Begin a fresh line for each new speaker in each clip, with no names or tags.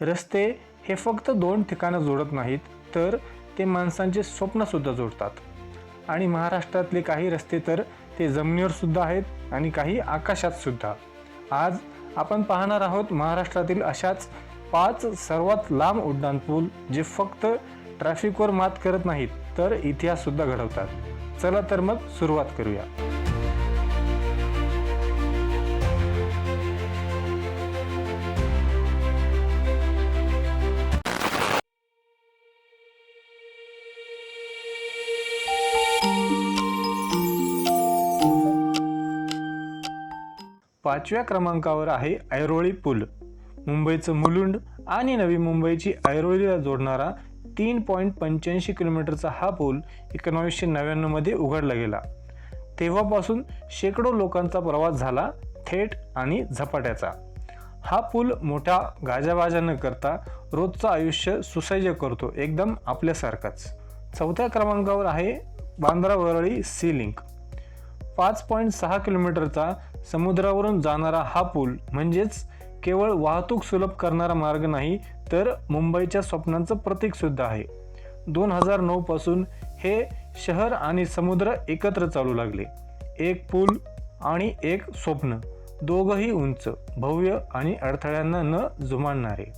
रस्ते हे फक्त दोन ठिकाणं जोडत नाहीत तर ते माणसांचे स्वप्नसुद्धा जोडतात. आणि महाराष्ट्रातले काही रस्ते तर ते जमिनीवरसुद्धा आहेत आणि काही आकाशातसुद्धा आज आपण पाहणार आहोत महाराष्ट्रातील अशाच पाच सर्वात लांब उड्डाणपूल जे फक्त ट्रॅफिकवर मात करत नाहीत तर इतिहाससुद्धा घडवतात. चला तर मग सुरुवात करूया. पाचव्या क्रमांकावर आहे ऐरोळी पूल. मुंबईचं मुलुंड आणि नवी मुंबईची ऐरोळीला जोडणारा तीन पॉईंट पंच्याऐंशी किलोमीटरचा हा पूल एकोणावीसशे नव्याण्णवमध्ये उघडला गेला. तेव्हापासून शेकडो लोकांचा प्रवास झाला थेट आणि झपाट्याचा. हा पूल मोठ्या गाजाबाजा न करता रोजचं आयुष्य सुसह्य करतो एकदम आपल्यासारखाच. चौथ्या क्रमांकावर आहे बांद्रा वरळी सी लिंक पाच पॉईंट सहा किलोमीटरचा समुद्रावरून जाणारा हा पूल म्हणजेच केवळ वाहतूक सुलभ करणारा मार्ग नाही तर मुंबईच्या स्वप्नांचं प्रतीक सुद्धा आहे. दोन हजार नऊ पासून हे शहर आणि समुद्र एकत्र चालू लागले. एक पूल आणि एक स्वप्न दोघंही उंच भव्य आणि अडथळ्यांना न जुमानणारे.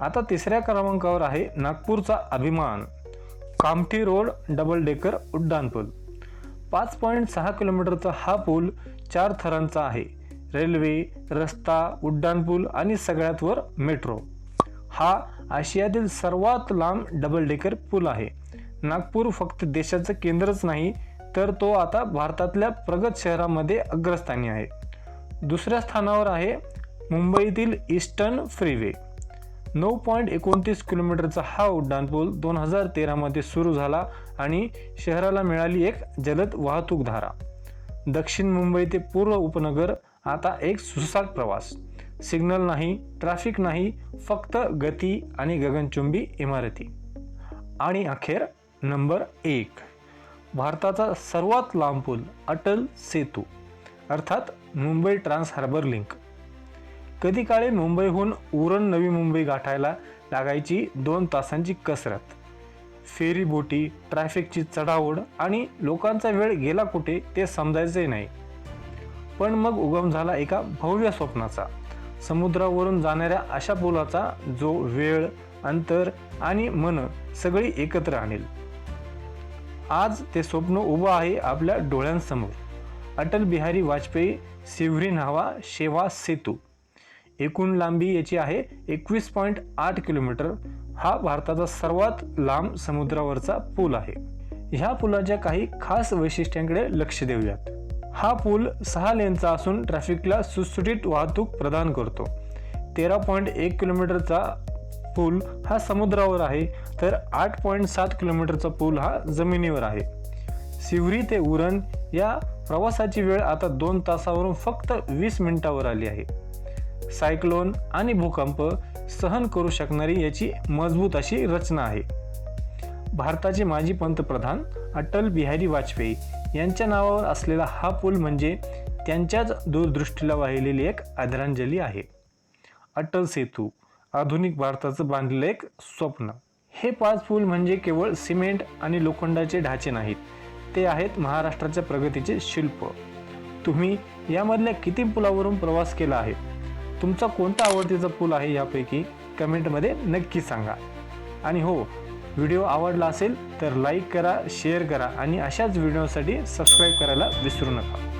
आता तिसऱ्या क्रमांकावर आहे नागपूरचा अभिमान. कामठी रोड डबल डेकर उड्डाणपूल. पाच पॉईंट सहा किलोमीटरचा हा पूल चार थरांचा आहे. रेल्वे रस्ता उड्डाणपूल आणि सगळ्यात वर मेट्रो. हा आशियातील सर्वात लांब डबल डेकर पूल आहे. नागपूर फक्त देशाचं केंद्रच नाही तर तो आता भारतातल्या प्रगत शहरामध्ये अग्रस्थानी आहे. दुसऱ्या स्थानावर आहे मुंबईतील ईस्टर्न फ्रीवे नऊ पॉईंट एकोणतीस किलोमीटरचा हा उड्डाणपूल दोन हजार तेरामध्ये सुरू झाला आणि शहराला मिळाली एक जलद वाहतूकधारा दक्षिण मुंबई ते पूर्व उपनगर आता एक सुसाट प्रवास. सिग्नल नाही ट्रॅफिक नाही फक्त गती आणि गगनचुंबी इमारती. आणि अखेर नंबर एक भारताचा सर्वात लांब पूल अटल सेतू अर्थात मुंबई ट्रान्स हार्बर लिंक. कधी काळी मुंबईहून उरण नवी मुंबई गाठायला लागायची दोन तासांची कसरत. फेरी बोटी ट्रॅफिकची चढाओढ आणि लोकांचा वेळ गेला कुठे ते समजायचे नाही. पण मग उगम झाला एका भव्य स्वप्नाचा. समुद्रावरून जाणाऱ्या अशा पुलाचा जो वेळ अंतर आणि मन सगळी एकत्र आणेल. आज ते स्वप्न उभं आहे आपल्या डोळ्यांसमोर. अटल बिहारी वाजपेयी सिवरी न्हावा शेवा सेतू. एकूण लांबी याची आहे एकवीस पॉईंट आठ किलोमीटर. हा भारताचा सर्वात लांब समुद्रावरचा पूल आहे. ह्या पुलाच्या काही खास वैशिष्ट्यांकडे लक्ष देऊयात. हा पूल सहा लेनचा असून ट्रॅफिकला सुटसुटीत वाहतूक प्रदान करतो. तेरा पॉईंट एक किलोमीटरचा पूल हा समुद्रावर आहे तर आठ पॉईंट सात किलोमीटरचा पूल हा जमिनीवर आहे. सिवरी ते उरण या प्रवासाची वेळ आता दोन तासावरून फक्त वीस मिनिटावर आली आहे. सायक्लोन आणि भूकंप सहन करू शकणारी याची मजबूत अशी रचना आहे. भारताचे माजी पंतप्रधान अटल बिहारी वाजपेयी यांच्या नावावर असलेला हा पूल म्हणजे त्यांच्याच दूरदृष्टीला वाहिलेली एक आदरांजली आहे. अटल सेतू आधुनिक भारताचं बांधलेलं एक स्वप्न. हे पाच पूल म्हणजे केवळ सिमेंट आणि लोखंडाचे ढाचे नाहीत ते आहेत महाराष्ट्राच्या प्रगतीचे शिल्प. तुम्ही यामधल्या किती पुलावरून प्रवास केला आहे? तुमचा कोणता आवडतीचा पूल आहे यापैकी कमेंटमध्ये नक्की सांगा. आणि हो व्हिडिओ आवडला असेल तर लाईक करा शेअर करा आणि अशाच व्हिडिओसाठी सबस्क्राईब करायला विसरू नका.